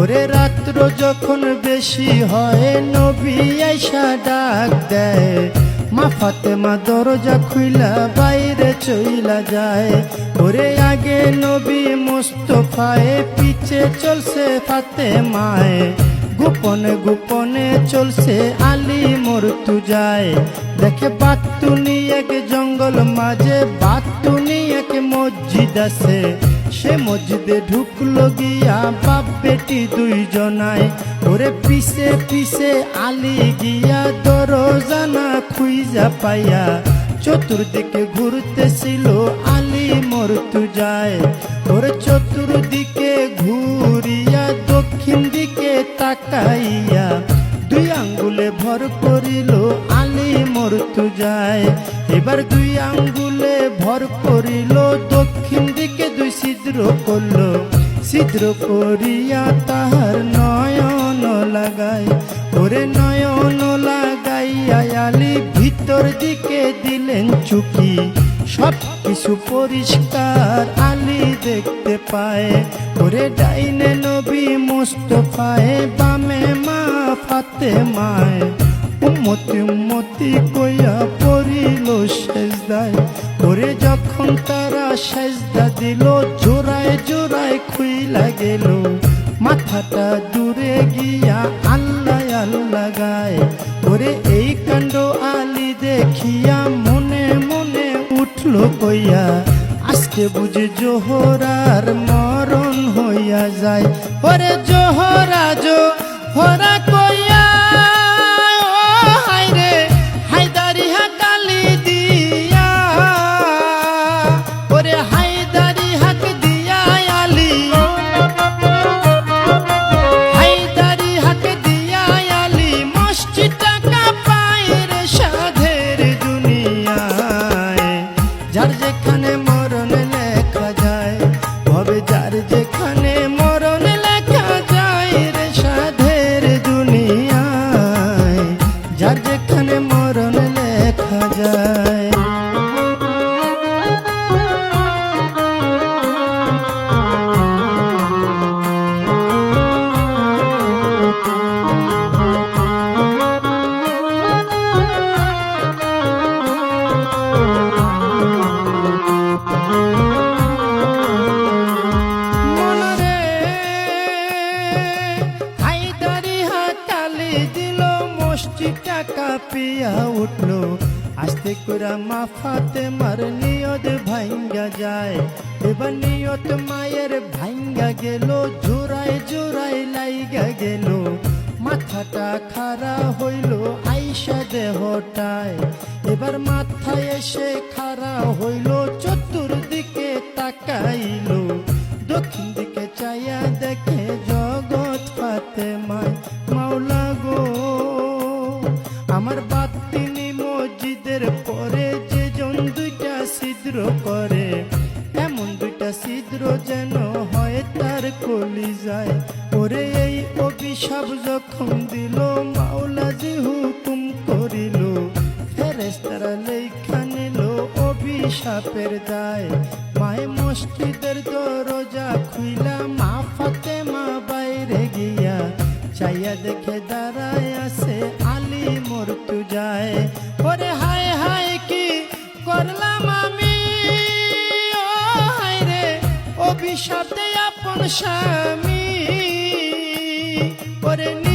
ওরে রাত্র যখন বেশি হয়, নবী আইসা ডাক দেয়। মা ফাতেমা দরজা খুইলা বাইরে চইলা যায়। ওরে আগে নবী মোস্তফায়, পিছে চলছে ফাতেমায়। গোপনে গোপনে চলছে আলী মরতু যায় দেখে বাতুনি এক জঙ্গল মাঝে বাতুনি এক মসজিদ আছে। সে মসজিদে ঢুকলো গিয়া বাপ বেটি দুইজনায়। ওরে পিছে পিছে আলী গিয়া দরজানা খুইজা পাইয়া চতুর্দিকে ঘুরতেছিল আলী মরতু যায় ওরে চতুর্দিকে ঘুরিয়া দক্ষিণ দিকে তাকাইয়া দুই আঙ্গুলে ভর করিল আলী মরতু যায় এবার দুই আঙ্গুলে ভর করিল করল, ছিদ্র করিয়া তাহার নয়ন লাগায় ওরে নয়ন লাগাইয়া আলী ভিতর দিকে দিলেন চুকি সব কিছু পরিষ্কার আলি দেখতে পায়। ওরে ডাইনে নবী মুস্তফায়, বামে মা ফাতে মায় উম্মতি উম্মতি কইয়া পড়িল সেজদায় ওরে যখন তারা সেজদা দিল, জোড়ায় জোড়ায় খুইলা গেল। মাথাটা দূরে গিয়া আল্লাহ আল্লাহ গায়। ওরে এই কাণ্ড আলি দেখিয়া মনে মনে উঠল কইয়া, আজকে বুঝে জোহরার মরণ হইয়া যায়। ওরে জোহরা জোহরা দিল, মসজিদটা কাঁপিয়া উঠল। আস্তে করে মা ফাতে মার নিয়ত ভাঙ্গা যায়। এবার নিয়ত মায়ের ভাঙ্গা গেল, জোড়ায় জোড়ায় লাইগা গেল। মাথাটা খাড়া হইল আইসা দেহটায়। এবার মাথায় এসে খাড়া হইল, চতুর্দিকে তাকাইলো। দক্ষিণ দিকে চাইয়া দেখে মসজিদের পরে যে জন দুইটা ছিদ্র করে, এমন দুইটা ছিদ্র যেন হয় তার কলি যায় ওরে এই অভিশাপ যখন দিল, মাওলা যে হুকুম করিল ফেরেস্তারা লেখা নিল অভিশাপের দায়। মায়ে মসজিদের দরজা খুইলা, মা ফাতে মা বাইরে গিয়া, চাইয়া দেখে দাঁড়ায় আছে আলী মরতু যায় ওরে হায় করলাম আমি। ও হায় রে অভিশাপ আপন স্বামী। ওরে